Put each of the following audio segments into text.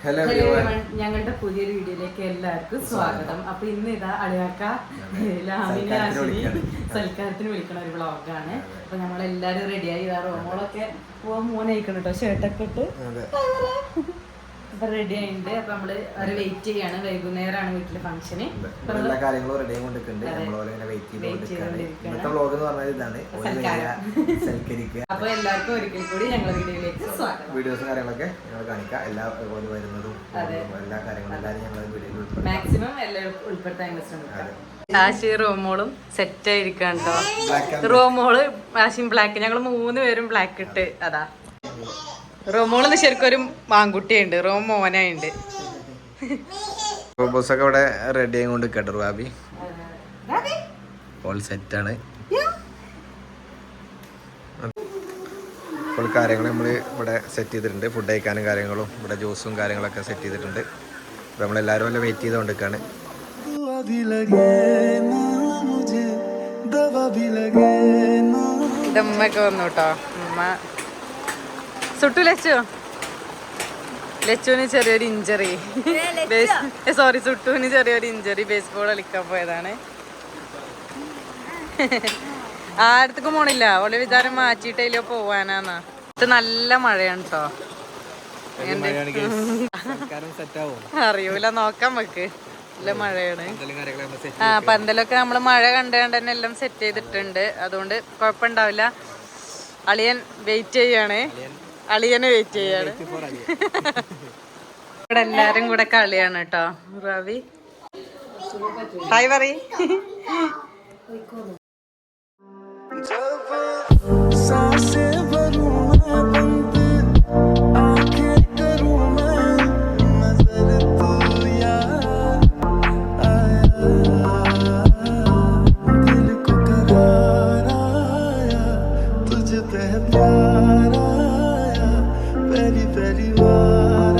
Everyone. ഞങ്ങളുടെ പുതിയൊരു വീഡിയോയിലേക്ക് എല്ലാവർക്കും സ്വാഗതം. അപ്പൊ ഇന്ന് ഇതാ അളിയാക്ക ലാമിനെ സൽക്കാരത്തിന് ആശിനി സൽക്കാരത്തിന് വിളിക്കണ ഒരു വ്ളോഗാണ്. അപ്പൊ നമ്മളെല്ലാരും റെഡിയായി ഇതാ റോമോളൊക്കെ പോവാൻ മോനയിക്കണം കേട്ടോ ഷർട്ടൊക്കെ ഇട്ട്. അപ്പൊ റെഡി ആയിട്ടുണ്ട്. അപ്പൊ നമ്മൾ അവരെ വെയിറ്റ് ചെയ്യാണ്. വൈകുന്നേരമാണ് വീട്ടിലെ ഫംഗ്ഷന് എല്ലാ കാര്യങ്ങളും റെഡി ആയിക്കൊണ്ടിരിക്കുന്നുണ്ട്. നമ്മളോലെ വെയിറ്റ് ചെയ്തുകൊണ്ടിരിക്കുകയാണ് വ്ളോഗ് എന്ന് പറഞ്ഞാൽ ഇതാണ്. സൽക്കരിക്കുക. അപ്പൊ എല്ലാവർക്കും ഒരിക്കൽ കൂടി ഞങ്ങളുടെ വീഡിയോയിലേക്ക് സ്വാഗതം. വീഡിയോസും കാര്യങ്ങളൊക്കെ ഞങ്ങൾ കാണിക്കാം എല്ലാ പോലെ വരുന്നതും എല്ലാ കാര്യങ്ങളും എല്ലാവരും ഞങ്ങളുടെ വീഡിയോയിൽ ഉൾപ്പെടുത്താം മാക്സിമം എല്ലാം ഉൾപ്പെടുത്താൻ ശ്രമിക്കാം. ആശി റോമോളും സെറ്റ് ആയിരിക്കാം കേട്ടോ റോമോൾ ആശിയും ബ്ലാക്ക് ഞങ്ങൾ മൂന്ന് പേരും ബ്ലാക്ക് ഇട്ട്. അതാ. റോമോളെന്ന് ശരിക്കും ഒരു മാങ്കുട്ടിയുണ്ട് റോമോനായുണ്ട് ഒക്കെ ഇവിടെ റെഡി ആയി കേട്ടോ ബാബി ഓൾ സെറ്റാണ് അപ്പോൾ കാര്യങ്ങൾ നമ്മൾ ഇവിടെ സെറ്റ് ചെയ്തിട്ടുണ്ട്. ഫുഡ് കഴിക്കാനും കാര്യങ്ങളും ഇവിടെ ജ്യൂസും കാര്യങ്ങളൊക്കെ സെറ്റ് ചെയ്തിട്ടുണ്ട്. അപ്പോൾ നമ്മളെല്ലാവരും എല്ലാം വെയിറ്റ് ചെയ്തുകൊണ്ടിരിക്കുകയാണ് ഇതമ്മയൊക്കെ വന്നു കേട്ടോ. അമ്മ സുട്ടു ലച്ചു. ലച്ചുവിന് ചെറിയൊരു ഇഞ്ചറി സോറി ചുട്ടുവിന് ചെറിയൊരു ഇഞ്ചറി ബേസ്ബോൾ കളിക്കാൻ പോയതാണ്. ആരത്തേക്കും പോണില്ല. ഓളെ വിചാരം മാറ്റിയിട്ടില്ലോ പോവാനാന്നാ. ഇത് നല്ല മഴയാണ് കേട്ടോ അറിയൂല നോക്കാൻ വെക്ക് നല്ല മഴയാണ്. ആ പന്തലൊക്കെ നമ്മൾ മഴ കണ്ടുകൊണ്ട് തന്നെ എല്ലാം സെറ്റ് ചെയ്തിട്ടുണ്ട്. അതുകൊണ്ട് കുഴപ്പമുണ്ടാവില്ല അളിയൻ വെയിറ്റ് ചെയ്യാണ്. അളിയനെ വെയിറ്റ് ചെയ്യാണ് ഇവിടെ എല്ലാരും കൂടെ കളിയാണ് കേട്ടോ റവി ഹായ് പറയ് जब सांसें भरूं मैं बंद आंखें करूं मैं नजर तू यार आया दिल को करार आया तुझ पे प्यार आया very, very well.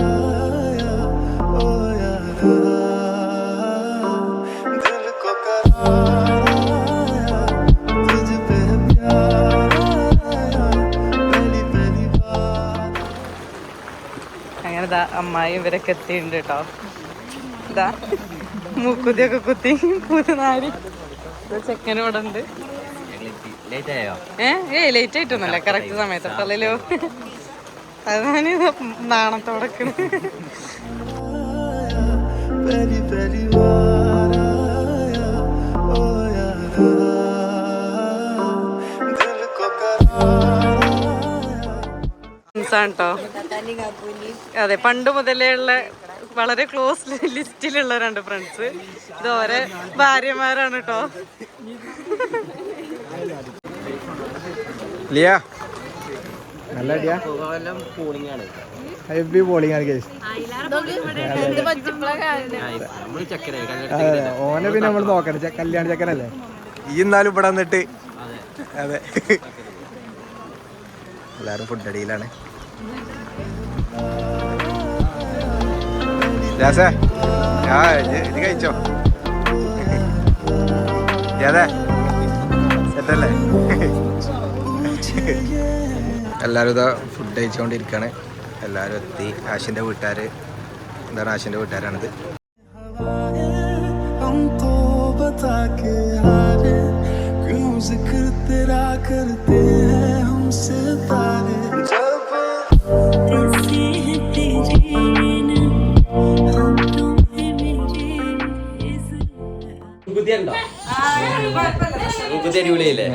ഇതാ അമ്മായി ഇവരൊക്കെ എത്തിയിട്ടുണ്ട് കേട്ടോ. ഇതാ മൂക്കുതിയൊക്കെ കുത്തി കൂത്തുനാരി ചെക്കൻ ഇവിടെ ഉണ്ട്. ഏ ഏ ലേറ്റ് ആയിട്ടൊന്നുമല്ല കറക്റ്റ് സമയത്ത്. തള്ളലോ. അതാണ് നാണത്തോടക്കണ് ട്ടോ അതെ പണ്ട് മുതലേ ഉള്ള വളരെ ക്ലോസ് ലിസ്റ്റിലുള്ള രണ്ട് ഫ്രണ്ട്സ് ഇത് ഓരോ ഭാര്യമാരാണ് കേട്ടോ നല്ല അടിയാ. ഹെവി ബോളിംഗ് ആണ്. കേസ് ഓനെ പിന്നെ നമ്മൾ നോക്കണം. കല്യാണ ചക്കനല്ലേ ഈ എന്നാലും ഇവിടെ വന്നിട്ട്. അതെ. എല്ലാരും ഫുഡ് അടിയിലാണ്. രാസേ ആ ഇത് കഴിച്ചോ? അതെ സെറ്റല്ലേ എല്ലാവരും ഇതാ ഫുഡ് കഴിച്ചുകൊണ്ടിരിക്കുകയാണ് എല്ലാവരും എത്തി ആശിന്റെ വീട്ടുകാർ എന്താണ് ആശിന്റെ വീട്ടുകാരാണിത് ണ്ടോ അടിപൊളിയില്ലേ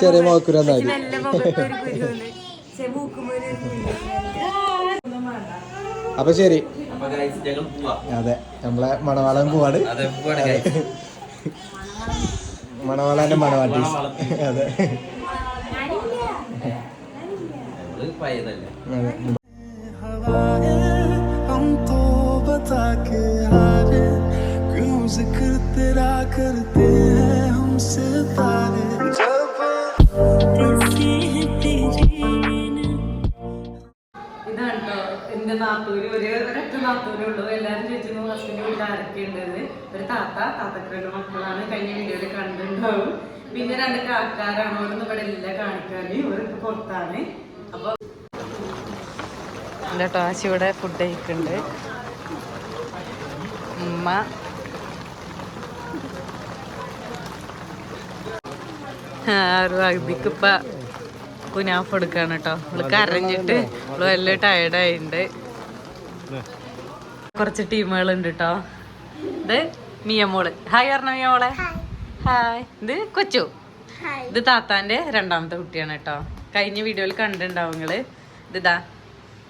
ചെറിയ മോക്കുര അപ്പൊ ശരി. അതെ നമ്മളെ മണവാളൻ പോവാണ്. മണവാളന്റെ മണവാട്ടി. അതെ. അതെ. करते हैं हमसे तारे जब ഇതാണ് ട്ടോ എന്റെ നാത്തൂര് ഒരു ഒരൊറ്റ നാത്തൂരേ ഉള്ളൂ എല്ലാരും ചോദിച്ചു ഹസ്ബൻഡ് വീട്ടിൽ ആരൊക്കെ ഉണ്ടെന്ന് ഒരു താത്ത താത്തക്ക് രണ്ട് മക്കളാണ് കഴിഞ്ഞ വീഡിയോയിൽ കണ്ടിട്ടുണ്ടാവും പിന്നെ രണ്ട് കാക്കാരാണ് ഓരോന്നും ഇവിടെ ഇല്ല കാണിക്കാന് ഇവർക്ക് പുറത്താണ് അപ്പൊ കേട്ടോ ആശി ഇവിടെ ഫുഡ് കഴിക്കുന്നുണ്ട് ഉമ്മ ഇപ്പ കുനാഫ് എടുക്കാണ് കേട്ടോ. അവൾ കരഞ്ഞിട്ട് അവൾ വലിയ ടയർഡായിട്ടുണ്ട് കുറച്ച് ടീമുകൾ ഉണ്ട് കേട്ടോ. ഇത് മിയമോൾ. ഹായ് പറഞ്ഞ മിയമോളെ. ഹായ് ഇത് കൊച്ചു. ഇത് താത്താന്റെ രണ്ടാമത്തെ കുട്ടിയാണ് കേട്ടോ. കഴിഞ്ഞ വീഡിയോയിൽ കണ്ടിട്ടുണ്ടാവും നിങ്ങൾ ഇതാ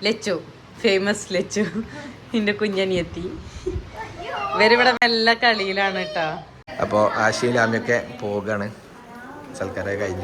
ലച്ചു. ഫേമസ് ലച്ചു. എന്റെ കുഞ്ഞനിയെത്തി. ഇവരിവിടെ നല്ല കളിയിലാണ് കേട്ടോ. അപ്പോൾ ആശയിലാമ്യൊക്കെ പോകാണ്. Salcaraga y